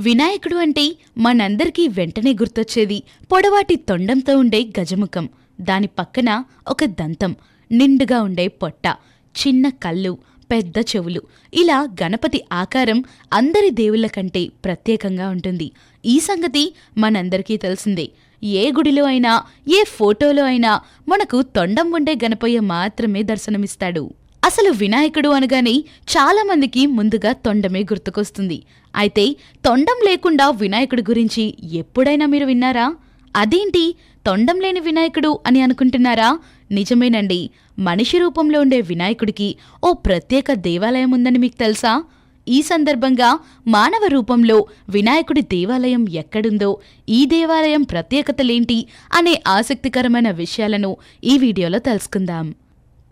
వినాయకుడు అంటే మనందరికీ వెంటనే గుర్తొచ్చేది పొడవాటి తొండంతో ఉండే గజముఖం. దాని పక్కన ఒక దంతం నిండుగా ఉండే పొట్ట చిన్న కళ్ళు పెద్ద చెవులు. ఇలా గణపతి ఆకారం అందరి దేవుళ్ళ కంటే ప్రత్యేకంగా ఉంటుంది. ఈ సంగతి మనందరికీ తెలిసిందే. ఏ గుడిలో అయినా ఏ ఫోటోలో అయినా మనకు తొండం ఉండే గణపయ్య మాత్రమే దర్శనమిస్తాడు. అసలు వినాయకుడు అనగానే చాలా మందికి ముందుగా తొండమే గుర్తుకొస్తుంది. అయితే తొండం లేకుండా వినాయకుడి గురించి ఎప్పుడైనా మీరు విన్నారా? అదేంటి? తొండం లేని వినాయకుడు అని అనుకుంటున్నారా? నిజమేనండి. మనిషి రూపంలో ఉండే వినాయకుడికి ఓ ప్రత్యేక దేవాలయం ఉందని మీకు తెలుసా? ఈ సందర్భంగా మానవ రూపంలో వినాయకుడి దేవాలయం ఎక్కడుందో ఈ దేవాలయం ప్రత్యేకతలేంటి అనే ఆసక్తికరమైన విషయాలను ఈ వీడియోలో తెలుసుకుందాం.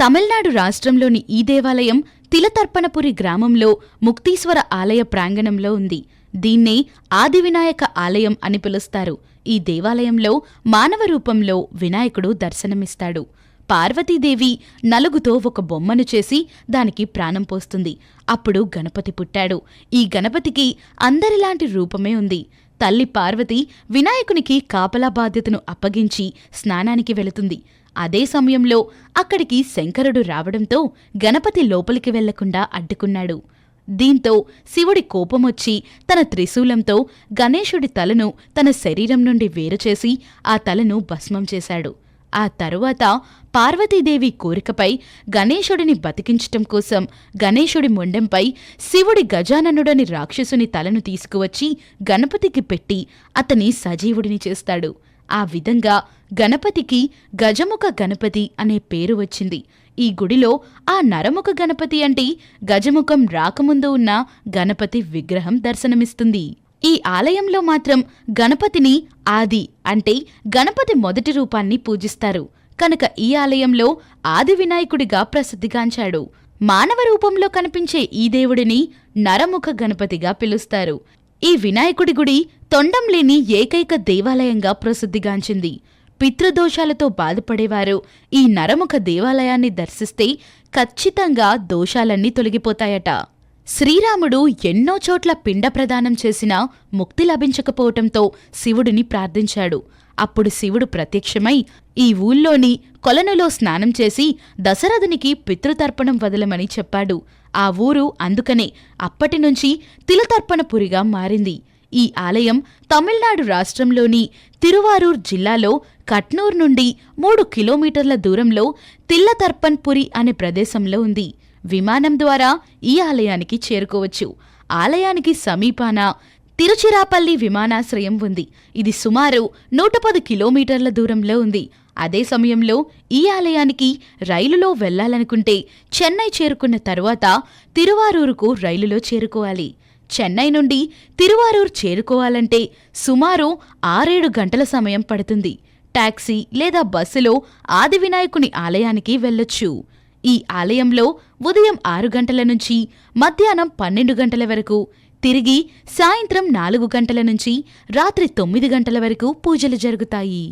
తమిళనాడు రాష్ట్రంలోని ఈ దేవాలయం తిలతర్పణపురి గ్రామంలో ముక్తీశ్వర ఆలయ ప్రాంగణంలో ఉంది. దీన్నే ఆదివినాయక ఆలయం అని పిలుస్తారు. ఈ దేవాలయంలో మానవ రూపంలో వినాయకుడు దర్శనమిస్తాడు. పార్వతీదేవి నలుగుతో ఒక బొమ్మను చేసి దానికి ప్రాణం పోస్తుంది. అప్పుడు గణపతి పుట్టాడు. ఈ గణపతికి అందరిలాంటి రూపమే ఉంది. తల్లి పార్వతి వినాయకునికి కాపలా బాధ్యతను అప్పగించి స్నానానికి వెళుతుంది. అదే సమయంలో అక్కడికి శంకరుడు రావడంతో గణపతి లోపలికి వెళ్ళకుండా అడ్డుకున్నాడు. దీంతో శివుడి కోపమొచ్చి తన త్రిశూలంతో గణేశుడి తలను తన శరీరం నుండి వేరుచేసి ఆ తలను భస్మం చేశాడు. ఆ తరువాత పార్వతీదేవి కోరికపై గణేశుడిని బతికించటం కోసం గణేశుడి మొండెంపై శివుడి గజాననుడని రాక్షసుని తలను తీసుకువచ్చి గణపతికి పెట్టి అతని సజీవుడిని చేస్తాడు. ఆ విధంగా గణపతికి గజముఖ గణపతి అనే పేరు వచ్చింది. ఈ గుడిలో ఆ నరముఖ గణపతి అంటే గజముఖం రాకముందు ఉన్న గణపతి విగ్రహం దర్శనమిస్తుంది. ఈ ఆలయంలో మాత్రం గణపతిని ఆది అంటే గణపతి మొదటి రూపాన్ని పూజిస్తారు. కనుక ఈ ఆలయంలో ఆది వినాయకుడిగా ప్రసిద్ధిగాంచాడు. మానవ రూపంలో కనిపించే ఈ దేవుడిని నరముఖ గణపతిగా పిలుస్తారు. ఈ వినాయకుడి గుడి తొండం లేని ఏకైక దేవాలయంగా ప్రసిద్ధిగాంచింది. పితృదోషాలతో బాధపడేవారు. ఈ నరముఖ దేవాలయాన్ని దర్శిస్తే ఖచ్చితంగా దోషాలన్నీ తొలగిపోతాయట. శ్రీరాముడు ఎన్నో చోట్ల పిండ ప్రదానం చేసినా ముక్తి లభించకపోవటంతో శివుడిని ప్రార్థించాడు. అప్పుడు శివుడు ప్రత్యక్షమై ఈ ఊళ్ళోని కొలనులో స్నానం చేసి దశరథునికి పితృతర్పణం వదలమని చెప్పాడు. ఆ ఊరు అందుకనే అప్పటినుంచి తిలతర్పణపురిగా మారింది. ఈ ఆలయం తమిళనాడు రాష్ట్రంలోని తిరువారూర్ జిల్లాలో కట్నూర్ నుండి మూడు కిలోమీటర్ల దూరంలో తిల్లతర్పన్పురి అనే ప్రదేశంలో ఉంది. విమానం ద్వారా ఈ ఆలయానికి చేరుకోవచ్చు. ఆలయానికి సమీపాన తిరుచిరాపల్లి విమానాశ్రయం ఉంది. ఇది సుమారు నూట పది కిలోమీటర్ల దూరంలో ఉంది. అదే సమయంలో ఈ ఆలయానికి రైలులో వెళ్ళాలనుకుంటే చెన్నై చేరుకున్న తరువాత తిరువారూరుకు రైలులో చేరుకోవాలి. చెన్నై నుండి తిరువారూర్ చేరుకోవాలంటే సుమారు ఆరేడు గంటల సమయం పడుతుంది. టాక్సీ లేదా బస్సులో ఆదివినాయకుని ఆలయానికి వెళ్ళొచ్చు. ఈ ఆలయంలో ఉదయం ఆరు గంటల నుంచి మధ్యాహ్నం పన్నెండు గంటల వరకు తిరిగి సాయంత్రం నాలుగు గంటల నుంచి రాత్రి తొమ్మిది గంటల వరకు పూజలు జరుగుతాయి.